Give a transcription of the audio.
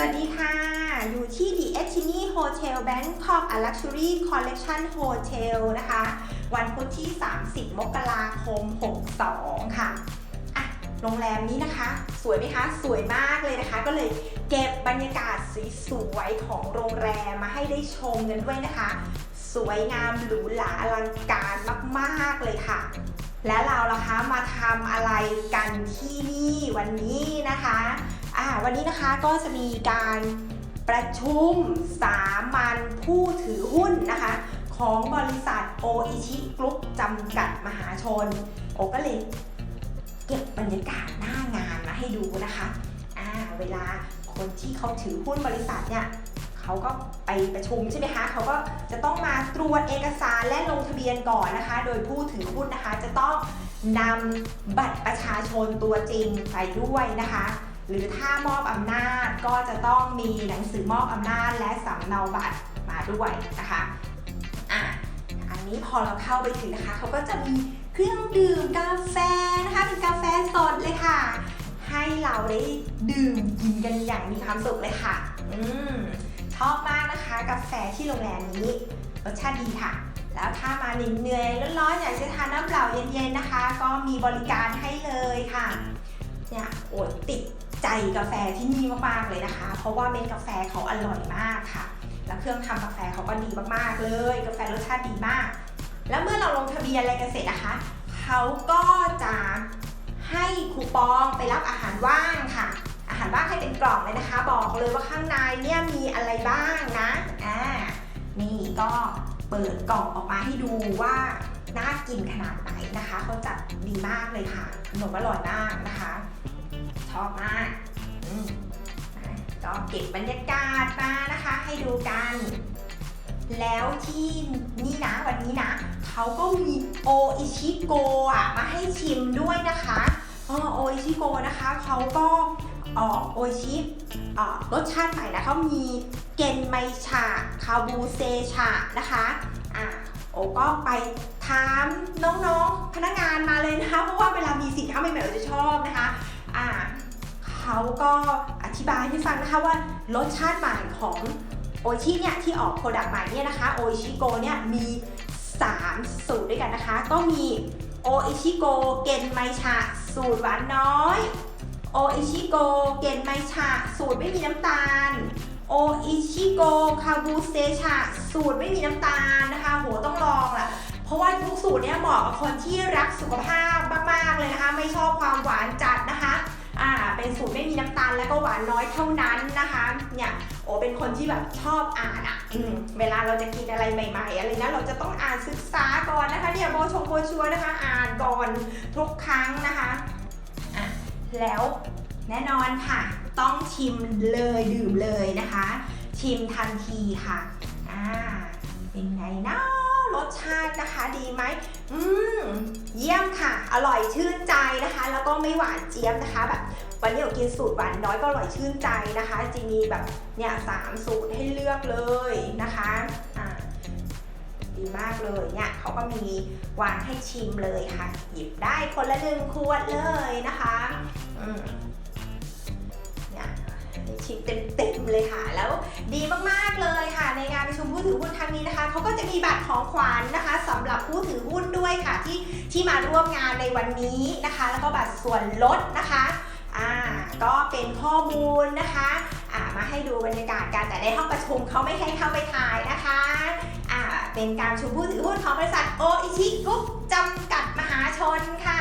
สวัสดีค่ะ อยู่ที่ The e c h i n i Hotel Bangkok a Luxury Collection Hotel นะคะ วันพุธที่ 30 มกราคม 62 ค่ะอะ โรงแรมนี้นะคะ สวยไหมคะ สวยมากเลยนะคะ ก็เลยเก็บบรรยากาศสวยๆของโรงแรมมาให้ได้ชมกันด้วยนะคะ สวยงามหรูหราอลังการมากๆเลยค่ะ และเราล่ะคะมาทำอะไรกันที่นี่วันนี้นะคะ อ่าวันนี้นะคะก็จะมีการประชุมสามัญผู้ถือหุ้นนะคะ ของบริษัทโออิชิกรุ๊ปจำกัดมหาชน โอก็เลยเก็บบรรยากาศหน้างานมาให้ดูนะคะอ่าเวลาคนที่เขาถือหุ้นบริษัทเนี่ยเขาก็ไปประชุมใช่ไหมคะเขาก็จะต้องมาตรวจเอกสารและลงทะเบียนก่อนนะคะ โดยผู้ถือหุ้นนะคะจะต้องนำบัตรประชาชนตัวจริงไปด้วยนะคะ หรือถ้ามอบอำนาจก็จะต้องมีหนังสือมอบอำนาจและสำเนาบัตรมาด้วยนะคะอะอันนี้พอเราเข้าไปถึงนะคะเขาก็จะมีเครื่องดื่มกาแฟนะคะเป็นกาแฟสดเลยค่ะ ให้เราได้ดื่มกินกันอย่างมีความสุขเลยค่ะอืมชอบมากนะคะกาแฟที่โรงแรมนี้รสชาติดีค่ะ แล้วถ้ามาเหนื่อยๆร้อนๆอยากจะทานน้ำเปล่าเย็นๆนะคะ ก็มีบริการให้เลยค่ะเนี่ยโอ้ติด กาแฟที่นี่มากๆเลยนะคะ เพราะว่าเม็ดกาแฟเขาอร่อยมากค่ะ แล้วเครื่องทำกาแฟเขาก็ดีมากๆเลย กาแฟรสชาติดีมาก แล้วเมื่อเราลงทะเบียนอะไรกันเสร็จนะคะเขาก็จะให้คูปองไปรับอาหารว่างค่ะ อาหารว่างให้เป็นกล่องเลยนะคะ บอกเลยว่าข้างในเนี่ยมีอะไรบ้างนะอ่านี่ก็เปิดกล่องออกมาให้ดูว่าน่ากินขนาดไหนนะคะเขาจัดดีมากเลยค่ะขนมอร่อยมากนะคะ ชอบมาก ก็เก็บบรรยากาศมานะคะให้ดูกัน แล้วที่นี่นะวันนี้นะเขาก็มีโออิชิโกะมาให้ชิมด้วยนะคะโออิชิโกะนะคะเขาก็ออกโออิชิรสชาติใหม่นะเขามีเกนไมชาคาบูเซชานะคะอะโอก็ไปถามน้องๆพนักงานมาเลยนะคะเพราะว่าเวลามีสินค้าใหม่ๆเราจะชอบนะคะอ่า เขาก็อธิบายให้ฟังนะคะว่ารสชาติใหม่ของโอชิเนี่ยที่ออกโปรดักต์ใหม่เนี่ยนะคะโอชิโกเนี่ยมี 3 สูตรด้วยกันนะคะ ก็มีโออิชิโกเกนไมชาสูตรหวานน้อยโออิชิโกเกนไมชาสูตรไม่มีน้ำตาลโออิชิโกคาบูเซชาสูตรไม่มีน้ำตาลนะคะโหต้องลองแหละเพราะว่าทุกสูตรเนี่ยเหมาะกับคนที่รักสุขภาพมากๆเลยนะคะ ไม่ชอบความหวานจัดนะคะ เป็นสูตรไม่มีน้ำตาลแล้วก็หวานน้อยเท่านั้นนะคะเนี่ยโอ้เป็นคนที่แบบชอบอ่านอะอืมเวลาเราจะกินอะไรใหม่ ๆ อะไรนะเราจะต้องอ่านศึกษาก่อนนะคะเนี่ยโบชงโบชัวร์นะคะ อ่านก่อนทุกครั้งนะคะอะแล้วแน่นอนค่ะ ต้องชิมเลยดื่มเลยนะคะ ชิมทันทีค่ะอ่าเป็นไงนะ รสชาตินะคะดีไหมอืมเยี่ยมค่ะ อร่อยชื่นใจนะคะ แล้วก็ไม่หวานเจี๊ยบนะคะแบบวันนี้เรากินสูตรหวานน้อยก็อร่อยชื่นใจนะคะจะมีแบบเนี่ยสามสูตรให้เลือกเลยนะคะอ่าดีมากเลยเนี่ยเขาก็มีวางให้ชิมเลยค่ะ หยิบได้คนละหนึ่งขวดเลยนะคะอืมเนี่ยให้ชิมเต็มๆเลยค่ะ แล้วดีมากๆเลยค่ะในงานประชุม มีบัตรของขวัญนะคะสำหรับผู้ถือหุ้นด้วยค่ะที่ที่มาร่วมงานในวันนี้นะคะ แล้วก็บัตรส่วนลดนะคะอ่าก็เป็นข้อมูลนะคะอ่ามาให้ดูบรรยากาศกันแต่ในห้องประชุมเขาไม่ให้เข้าไปถ่ายนะคะอ่าเป็นการชุมผู้ถือหุ้นของบริษัทโออิชิกรุ๊ปจำกัดมหาชนค่ะ